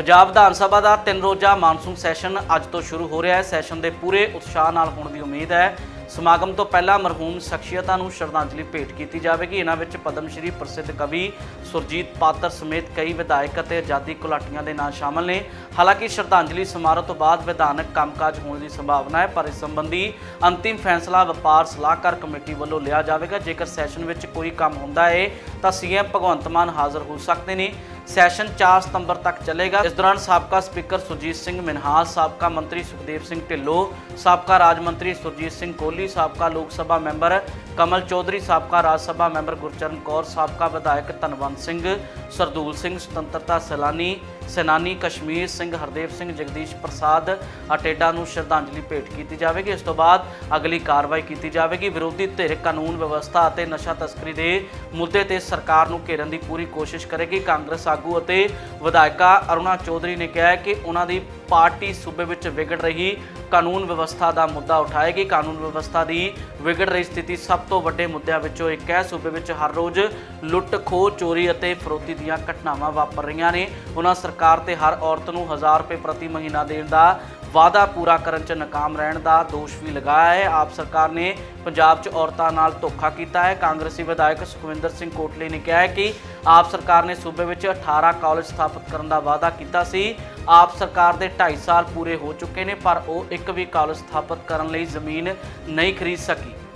ਪੰਜਾਬ ਵਿਧਾਨ ਸਭਾ ਦਾ ਤਿੰਨ ਰੋਜ਼ਾ monsoon session ਅੱਜ ਤੋਂ ਸ਼ੁਰੂ ਹੋ ਰਿਹਾ ਹੈ। ਸੈਸ਼ਨ ਦੇ ਪੂਰੇ ਉਤਸ਼ਾਹ ਨਾਲ ਹੋਣ ਦੀ ਉਮੀਦ ਹੈ। ਸਮਾਗਮ ਤੋਂ ਪਹਿਲਾਂ ਮਰਹੂਮ ਸ਼ਖਸੀਅਤਾਂ ਨੂੰ ਸ਼ਰਧਾਂਜਲੀ ਭੇਟ ਕੀਤੀ ਜਾਵੇਗੀ। ਇਹਨਾਂ ਵਿੱਚ ਪਦਮ ਸ਼੍ਰੀ ਪ੍ਰਸਿੱਧ ਕਵੀ ਸੁਰਜੀਤ ਪਾਤਰ ਸਮੇਤ ਕਈ ਵਿਧਾਇਕ ਅਤੇ ਆਜ਼ਾਦੀ ਘੁਲਾਟੀਆਂ ਦੇ ਨਾਂ ਸ਼ਾਮਲ ਨੇ। ਹਾਲਾਂਕਿ ਸ਼ਰਧਾਂਜਲੀ ਸਮਾਰੋਹ ਤੋਂ ਬਾਅਦ ਵਿਧਾਨਕ ਕੰਮਕਾਜ ਹੋਣ ਦੀ ਸੰਭਾਵਨਾ ਹੈ, ਪਰ ਇਸ ਸੰਬੰਧੀ ਅੰਤਿਮ ਫੈਸਲਾ ਵਪਾਰ ਸਲਾਹਕਾਰ ਕਮੇਟੀ ਵੱਲੋਂ ਲਿਆ ਜਾਵੇਗਾ। ਜੇਕਰ ਸੈਸ਼ਨ ਵਿੱਚ ਕੋਈ ਕੰਮ ਹੁੰਦਾ ਹੈ, ਤਾਂ ਸੀਐਮ ਭਗਵੰਤ ਮਾਨ ਹਾਜ਼ਰ ਹੋ ਸਕਦੇ ਨੇ। ਸੈਸ਼ਨ 4 ਸਤੰਬਰ ਤੱਕ ਚੱਲੇਗਾ। ਇਸ ਦੌਰਾਨ ਸਾਬਕਾ ਸਪੀਕਰ ਸੁਰਜੀਤ ਸਿੰਘ ਮਿਨਹਾਲ ਸਾਬਕਾ ਮੰਤਰੀ ਸੁਖਦੇਵ ਸਿੰਘ ਢਿੱਲੋਂ, ਸਾਬਕਾ ਰਾਜ ਮੰਤਰੀ ਸੁਰਜੀਤ ਸਿੰਘ ਕੋਹਲੀ, ਸਾਬਕਾ ਲੋਕ ਸਭਾ ਮੈਂਬਰ ਕਮਲ ਚੌਧਰੀ, ਸਾਬਕਾ ਰਾਜ ਸਭਾ ਮੈਂਬਰ ਗੁਰਚਰਨ ਕੌਰ, ਸਾਬਕਾ ਵਿਧਾਇਕ ਧਨਵੰਤ ਸਿੰਘ, ਸਰਦੂਲ ਸਿੰਘ, ਸੁਤੰਤਰਤਾ ਸੈਲਾਨੀ, ਸੈਨਾਨੀ ਕਸ਼ਮੀਰ ਸਿੰਘ, ਹਰਦੇਵ ਸਿੰਘ, ਜਗਦੀਸ਼ ਪ੍ਰਸਾਦ ਅਟੇਡਾ ਨੂੰ ਸ਼ਰਧਾਂਜਲੀ ਭੇਟ ਕੀਤੀ ਜਾਵੇਗੀ। ਇਸ ਤੋਂ ਬਾਅਦ ਅਗਲੀ ਕਾਰਵਾਈ ਕੀਤੀ ਜਾਵੇਗੀ। ਵਿਰੋਧੀ ਧਿਰ ਕਾਨੂੰਨ ਵਿਵਸਥਾ ਅਤੇ ਨਸ਼ਾ ਤਸਕਰੀ ਦੇ ਮੁੱਦੇ ਤੇ ਸਰਕਾਰ ਨੂੰ ਘੇਰਨ ਦੀ ਪੂਰੀ ਕੋਸ਼ਿਸ਼ ਕਰੇਗੀ। ਕਾਂਗਰਸ ਆਗੂ ਅਤੇ ਵਿਧਾਇਕਾ ਅਰੁਣਾ ਚੌਧਰੀ ਨੇ ਕਿਹਾ ਕਿ ਉਹਨਾਂ ਦੀ ਪਾਰਟੀ ਸੂਬੇ ਵਿੱਚ ਵਿਗੜ ਰਹੀ ਕਾਨੂੰਨ ਵਿਵਸਥਾ ਦਾ ਮੁੱਦਾ ਉਠਾਏਗੀ। ਕਾਨੂੰਨ ਵਿਵਸਥਾ ਦੀ ਵਿਗੜ ਰਹੀ ਸਥਿਤੀ ਸਭ ਤੋਂ ਵੱਡੇ ਮੁੱਦਿਆਂ ਵਿੱਚੋਂ ਇੱਕ ਹੈ। ਸੂਬੇ ਵਿੱਚ ਹਰ ਰੋਜ਼ ਲੁੱਟ, ਖੋਹ, ਚੋਰੀ ਅਤੇ ਫਰੋਤੀ ਦੀਆਂ ਘਟਨਾਵਾਂ ਵਾਪਰ ਰਹੀਆਂ ਨੇ। ਉਹਨਾਂ ਸਰਕਾਰ ਤੇ ਹਰ ਔਰਤ ਨੂੰ 1000 ਰੁਪਏ ਪ੍ਰਤੀ ਮਹੀਨਾ ਦੇਣ ਦਾ ਵਾਅਦਾ ਪੂਰਾ ਕਰਨ 'ਚ ਨਾਕਾਮ ਰਹਿਣ ਦਾ ਦੋਸ਼ ਵੀ ਲਗਾਇਆ ਹੈ। ਆਪ ਸਰਕਾਰ ਨੇ ਪੰਜਾਬ 'ਚ ਔਰਤਾਂ ਨਾਲ ਧੋਖਾ ਕੀਤਾ ਹੈ। ਕਾਂਗਰਸੀ ਵਿਧਾਇਕ ਸੁਖਵਿੰਦਰ ਸਿੰਘ ਕੋਟਲੀ ਨੇ ਕਿਹਾ ਹੈ ਕਿ ਆਪ ਸਰਕਾਰ ਨੇ ਸੂਬੇ ਵਿੱਚ 18 ਕਾਲਜ ਸਥਾਪਿਤ ਕਰਨ ਦਾ ਵਾਅਦਾ ਕੀਤਾ ਸੀ। ਆਪ ਸਰਕਾਰ ਦੇ 2.5 ਸਾਲ ਪੂਰੇ ਹੋ ਚੁੱਕੇ ਨੇ, ਪਰ ਉਹ ਇੱਕ ਵੀ ਕਾਲਜ ਸਥਾਪਿਤ ਕਰਨ ਲਈ ਜ਼ਮੀਨ ਨਹੀਂ ਖਰੀਦ ਸਕੀ।